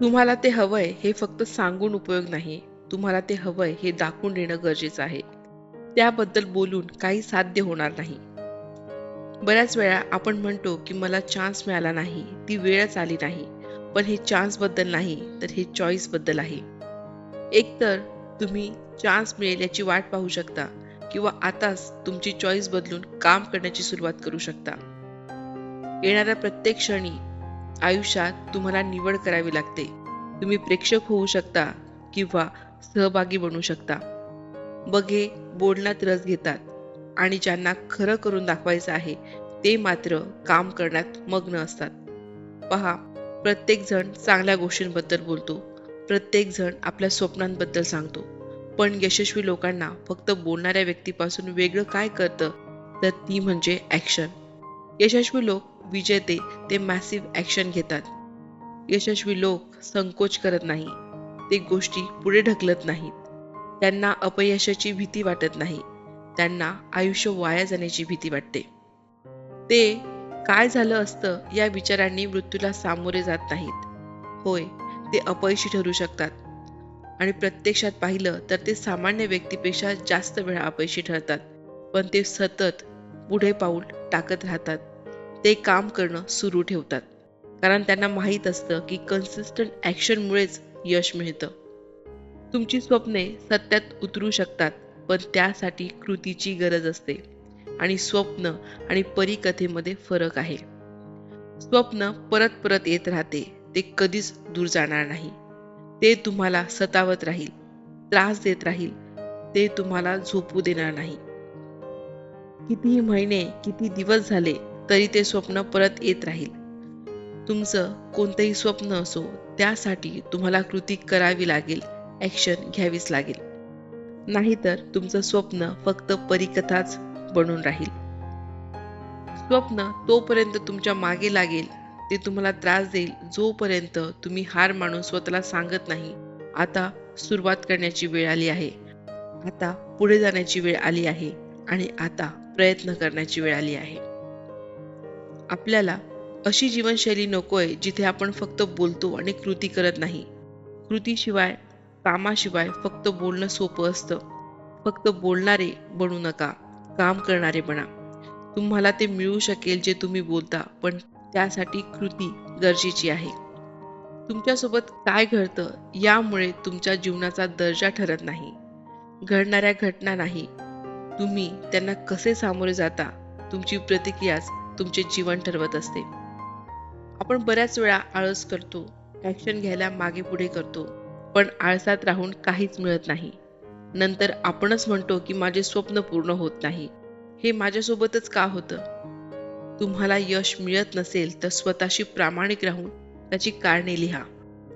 तुम्हाला ते हवंय हे फक्त सांगून उपयोग नाही. तुम्हाला ते हवंय हे दाखवून देणं गरजेचं आहे. त्याबद्दल बोलून काही साध्य होणार नाही. बऱ्याच वेळा आपण म्हणतो की मला चान्स मिळाला नाही ती वेळच आली नाही. पण हे चान्सबद्दल नाही तर हे चॉईसबद्दल आहे. एकतर तुम्ही चान्स मिळेल याची वाट पाहू शकता किंवा आताच तुमची चॉईस बदलून काम करण्याची सुरुवात करू शकता. येणाऱ्या प्रत्येक क्षणी आयुष्यात तुम्हाला निवड करावी लागते. तुम्ही प्रेक्षक होऊ शकता किंवा सहभागी बनू शकता. बघे बोलण्यात रस घेतात आणि ज्यांना खरं करून दाखवायचं आहे ते मात्र काम करण्यात मग्न असतात. पहा प्रत्येकजण चांगल्या गोष्टींबद्दल बोलतो. प्रत्येकजण आपल्या स्वप्नांबद्दल सांगतो. पण यशस्वी लोकांना फक्त बोलणाऱ्या व्यक्तीपासून वेगळं काय करतं तर ती म्हणजे ॲक्शन यशस्वी लोक विजेते ते मॅसिव्ह ॲक्शन घेतात. यशस्वी लोक संकोच करत नाही. ते गोष्टी पुढे ढकलत नाहीत. त्यांना अपयशाची भीती वाटत नाही. त्यांना आयुष्य वाया जाण्याची भीती वाटते. ते काय झालं असतं या विचारांनी मृत्यूला सामोरे जात नाहीत. होय ते अपयशी ठरू शकतात. आणि प्रत्यक्षात पाहिलं तर ते सामान्य व्यक्तीपेक्षा जास्त वेळा अपयशी ठरतात. पण ते सतत पुढे पाऊल टाकत राहतात. ते काम करणं सुरू ठेवतात. कारण त्यांना माहीत असतं की कन्सिस्टंट ॲक्शनमुळेच यश मिळतं. तुमची स्वप्ने सत्यात उतरू शकतात पण त्यासाठी कृतीची गरज असते. आणि स्वप्न आणि परिकथेमध्ये फरक आहे. स्वप्न परत परत येत राहते ते कधीच दूर जाणार नाही. ते तुम्हाला सतावत राहील त्रास देत राहील ते तुम्हाला झोपू देणार नाही. कितीही महिने किती दिवस झाले तरी ते स्वप्न परत येत राहील. तुमचं कोणतंही स्वप्न असो त्यासाठी तुम्हाला कृती करावी लागेल ॲक्शन घ्यावीच लागेल. नाहीतर तुमचं स्वप्न फक्त परिकथाच बनून राहील. स्वप्न तोपर्यंत तुमच्या मागे लागेल ते तुम्हाला त्रास देईल जोपर्यंत तुम्ही हार मानून स्वतःला सांगत नाही. आता सुरुवात करण्याची वेळ आली आहे. आता पुढे जाण्याची वेळ आली आहे आणि आता प्रयत्न करण्याची वेळ आली आहे. आपल्याला अशी जीवनशैली नको आहे जिथे आपण फक्त बोलतो आणि कृती करत नाही. कृतीशिवाय कामाशिवाय फक्त बोलणं सोपं असतं. फक्त बोलणारे बनू नका काम करणारे बना. तुम्हाला ते मिळू शकेल जे तुम्ही बोलता पण त्यासाठी कृती गरजेची आहे. तुमच्यासोबत काय घडतं यामुळे तुमच्या जीवनाचा दर्जा ठरत नाही. घडणाऱ्या घटना नाही. तुम्ही त्यांना कसे सामोरे जाता तुमची प्रतिक्रियाच तुमचे जीवन ठरवत असते. आपण बऱ्याच वेळा आळस करतो ॲक्शन घ्यायला मागे पुढे करतो पण आळसात राहून काहीच मिळत नाही. नंतर आपणच म्हणतो की माझे स्वप्न पूर्ण होत नाही. हे माझ्यासोबतच का होतं? तुम्हाला यश मिळत नसेल तर स्वतःशी प्रामाणिक राहून त्याची कारणे लिहा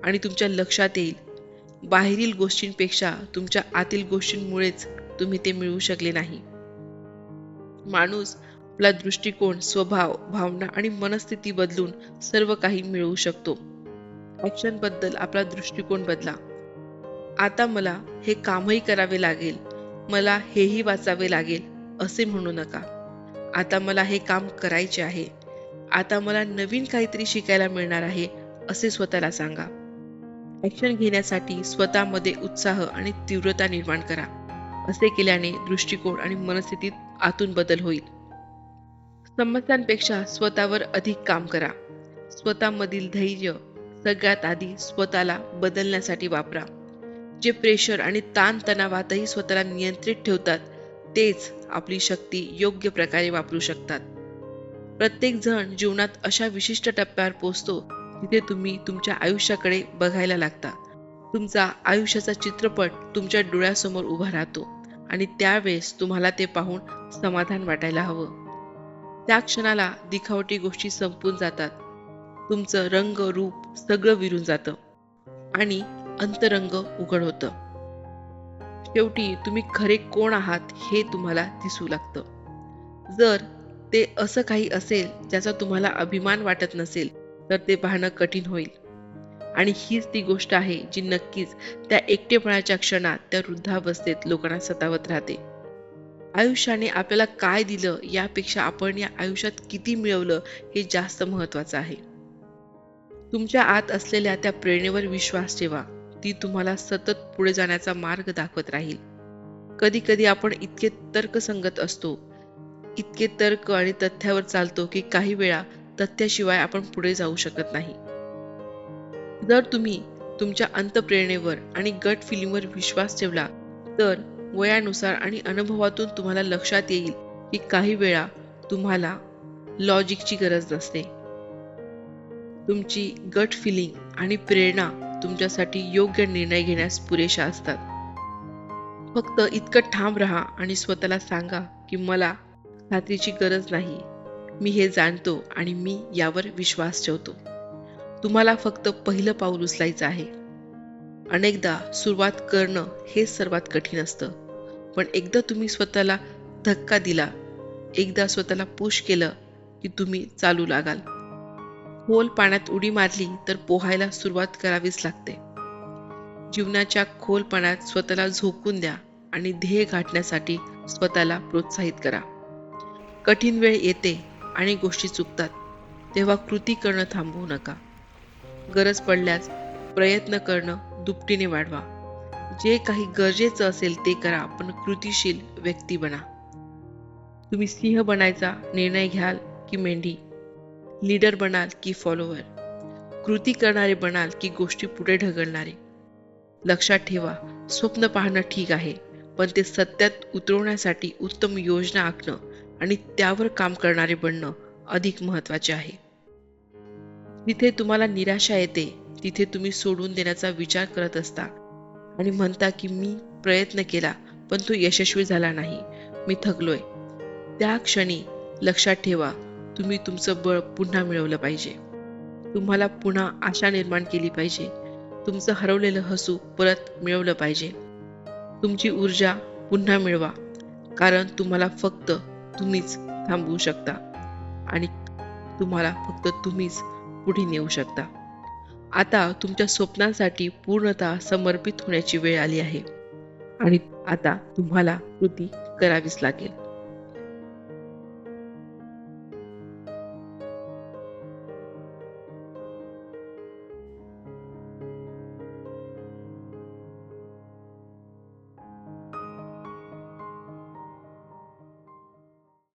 आणि तुमच्या लक्षात येईल. बाहेरील गोष्टींपेक्षा तुमच्या आतील गोष्टींमुळेच तुम्ही ते मिळवू शकले नाही. माणूस आपला दृष्टिकोन स्वभाव भावना आणि मनस्थिती बदलून सर्व काही मिळवू शकतो. ऍक्शनबद्दल आपला दृष्टिकोन बदला. आता मला हे कामही करावे लागेल. मला हेही वाचावे लागेल असे म्हणू नका. आता मला हे काम करायचे आहे. आता मला नवीन काहीतरी शिकायला मिळणार आहे असे स्वतःला सांगा. ऍक्शन घेण्यासाठी स्वतःमध्ये उत्साह आणि तीव्रता निर्माण करा. असे केल्याने दृष्टिकोन आणि मनस्थितीत आतून बदल होईल. समस्यांपेक्षा स्वतःवर अधिक काम करा. स्वतःमधील धैर्य सगळ्यात आधी स्वतःला बदलण्यासाठी वापरा. जे प्रेशर आणि ताणतणावातही स्वतःला नियंत्रित ठेवतात तेच आपली शक्ती योग्य प्रकारे वापरू शकतात. प्रत्येक जण जीवनात अशा विशिष्ट टप्प्यावर पोहोचतो तिथे तुम्ही तुमच्या आयुष्याकडे बघायला लागता. तुमचा आयुष्याचा चित्रपट तुमच्या डोळ्यासमोर उभा राहतो आणि त्यावेळेस तुम्हाला ते पाहून समाधान वाटायला हवं. त्या क्षणाला दिखावटी गोष्टी संपून जातात. तुमचं रंग रूप सगळं विरून जातं आणि अंतरंग उघड होतं. शेवटी तुम्ही खरे कोण आहात हे तुम्हाला दिसू लागतं. जर ते असं काही असेल ज्याचा तुम्हाला अभिमान वाटत नसेल तर ते पाहणं कठीण होईल. आणि हीच ती गोष्ट आहे जी नक्कीच त्या एकटेपणाच्या क्षणात त्या वृद्धावस्थेत लोकांना सतावत राहते. आयुष्याने आपल्याला काय दिलं यापेक्षा आपण या आयुष्यात किती मिळवलं हे जास्त महत्वाचं आहे. तुमच्या आत असलेल्या त्या प्रेरणेवर विश्वास ठेवा. ती तुम्हाला सतत पुढे जाण्याचा मार्ग दाखवत राहील. कधी कधी आपण इतके तर्कसंगत असतो. इतके तर्क आणि तथ्यावर चालतो की काही वेळा तथ्याशिवाय आपण पुढे जाऊ शकत नाही. जर तुम्ही तुमच्या अंतप्रेरणेवर आणि गट फिलिंगवर विश्वास ठेवला तर वयानुसार आणि अनुभवातून तुम्हाला लक्षात येईल की काही वेळा तुम्हाला लॉजिकची गरज नसते. तुमची गट फिलिंग आणि प्रेरणा तुमच्यासाठी योग्य निर्णय घेण्यास पुरेशा असतात. फक्त इतकं ठाम राहा आणि स्वतःला सांगा की मला खात्रीची गरज नाही. मी हे जाणतो आणि मी यावर विश्वास ठेवतो. तुम्हाला फक्त पहिलं पाऊल उचलायचं आहे. अनेकदा सुरुवात करणं हे सर्वात कठीण असतं. पण एकदा तुम्ही स्वतःला धक्का दिला एकदा स्वतःला पुश केलं की तुम्ही चालू लागाल. खोल पाण्यात उडी मारली तर पोहायला सुरुवात करावीच लागते. जीवनाच्या खोल पाण्यात स्वतःला झोकून द्या आणि ध्येय गाठण्यासाठी स्वतःला प्रोत्साहित करा. कठीण वेळ येते आणि गोष्टी चुकतात तेव्हा कृती करणं थांबवू नका. गरज पडल्यास प्रयत्न करणं दुपटीने वाढवा. जे काही गरजेचं असेल ते करा पण कृतीशील व्यक्ती बना. तुम्ही सिंह बनायचा निर्णय घ्याल की मेंढी? लीडर बनाल की फॉलोवर कृती करणारे बनाल की गोष्टी पुढे ढकलणारे? लक्षात ठेवा स्वप्न पाहणं ठीक आहे पण ते सत्यात उतरवण्यासाठी उत्तम योजना आखणं आणि त्यावर काम करणारे बनणं अधिक महत्त्वाचे आहे. जिथे तुम्हाला निराशा येते तिथे तुम्ही सोडून देण्याचा विचार करत असता. आणि म्हणता की मी प्रयत्न केला पण तो यशस्वी झाला नाही. मी थकलोय. त्या क्षणी लक्षात ठेवा तुम्ही तुमचं बळ पुन्हा मिळवलं पाहिजे. तुम्हाला पुन्हा आशा निर्माण केली पाहिजे. तुमचं हरवलेलं हसू परत मिळवलं पाहिजे. तुमची ऊर्जा पुन्हा मिळवा कारण तुम्हाला फक्त तुम्हीच थांबवू शकता. आणि तुम्हाला फक्त तुम्हीच पुढे नेऊ शकता. आता तुमच्या स्वप्नांसाठी पूर्णतः समर्पित होण्याची वेळ आली आहे. आणि आता तुम्हाला कृती करावीच लागेल.